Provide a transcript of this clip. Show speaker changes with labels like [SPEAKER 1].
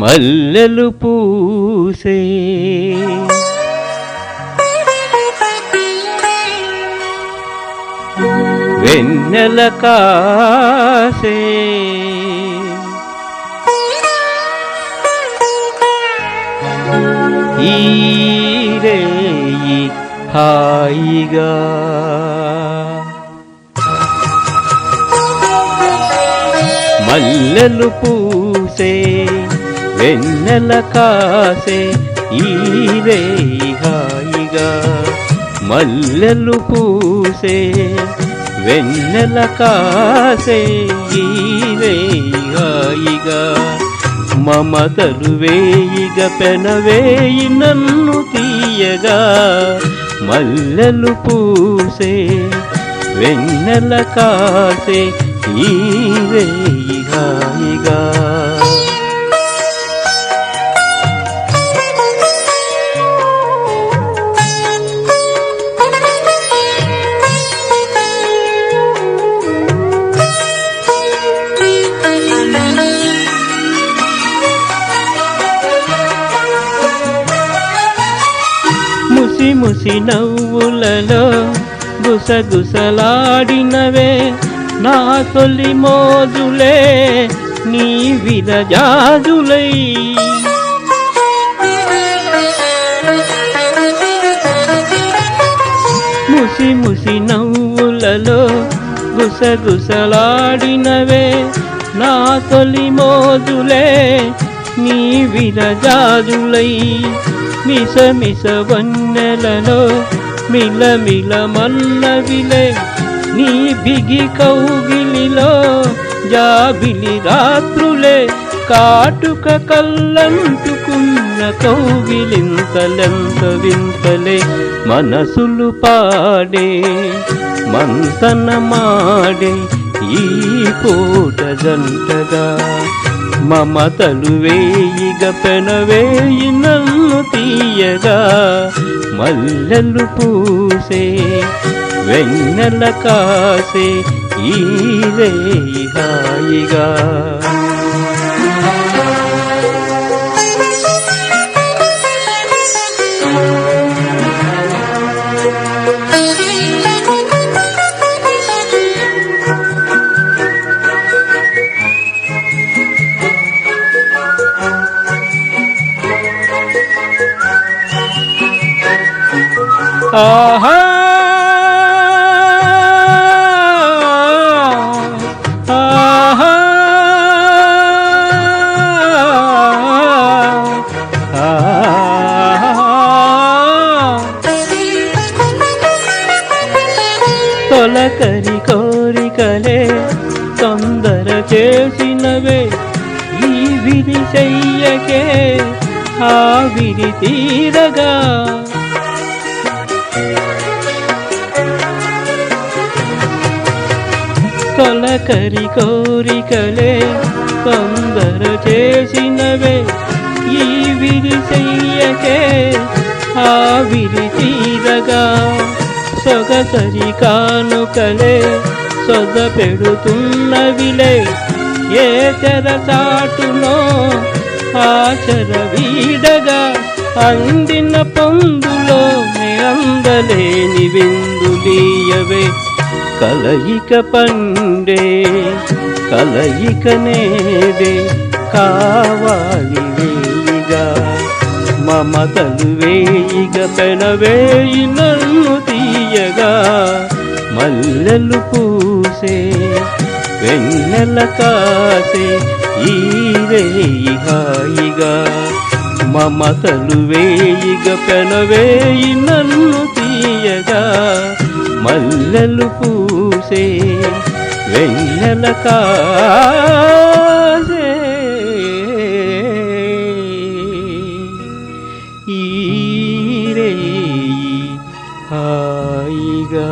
[SPEAKER 1] మల్లెలు పూసే వెన్నెల కాసే ఈరేయి హాయిగా మల్లెలు పూసే వెన్నెల కాసే ఈరేయి హాయిగా. మల్లెలు పూసే వెన్నెల కాసే ఈరేయి హాయిగా. మమతలు వేయిగ పెనవేయి నన్ను తీయగా. మల్లెలు పూసే వెన్నెల కాసే ఈరేయి హాయిగా ముసి ముసి నవ్వులలో గుసగుసలాడినవే నా తొలి మోజులే నీ విరజాజులై. ముసి ముసి నవ్వులలో గుసగుసలాడినవే నా తొలి మోజులే నీ విరజాజులై. మిస మిస వన్నెలలో మిల మిల మల్ల విలే నీ బిగి కౌగిలిలో జాబిలి రాత్రులే కాటుక కల్లంటుకున్న కౌగిలింతలెంత వింతలే మనసులు పాడే మంతనమాడే ఈ పూట జంటగా మమతలు వేయిగ పెనవేయి నన్ను తీయగా మల్లెలు పూసే వెన్నెల కాసే ఈ రేయి హాయిగా. ఆహా ఆహా ఉన్నవే ఈ విధి చెయ్యకే ఆ విధి తీరగా. తొలకరి కోరికలే తొందర చేసినవే ఈ విధి చెయ్యకే ఆ విధి తీరగా. సొగసరి కానుకలే సొద పెడుతున్నవిలే ఏ తెర చాటునో ఆచర వీడగా అందిన పొందులో అందలేని విందులీయవే కలయిక పండే కలయిక నేడే కావాలి వేయిగా. మమతలు వేయిగ పెనవేయి నన్ను తీయగా. మల్లెలు పూసే వెన్నెల కాసే ఈరే హాయిగా మమతలు వేయిగ పెనవేయి నన్ను తీయగా మల్లెలు పూసే వెన్నెల కాసే. ఈరే హాయిగా.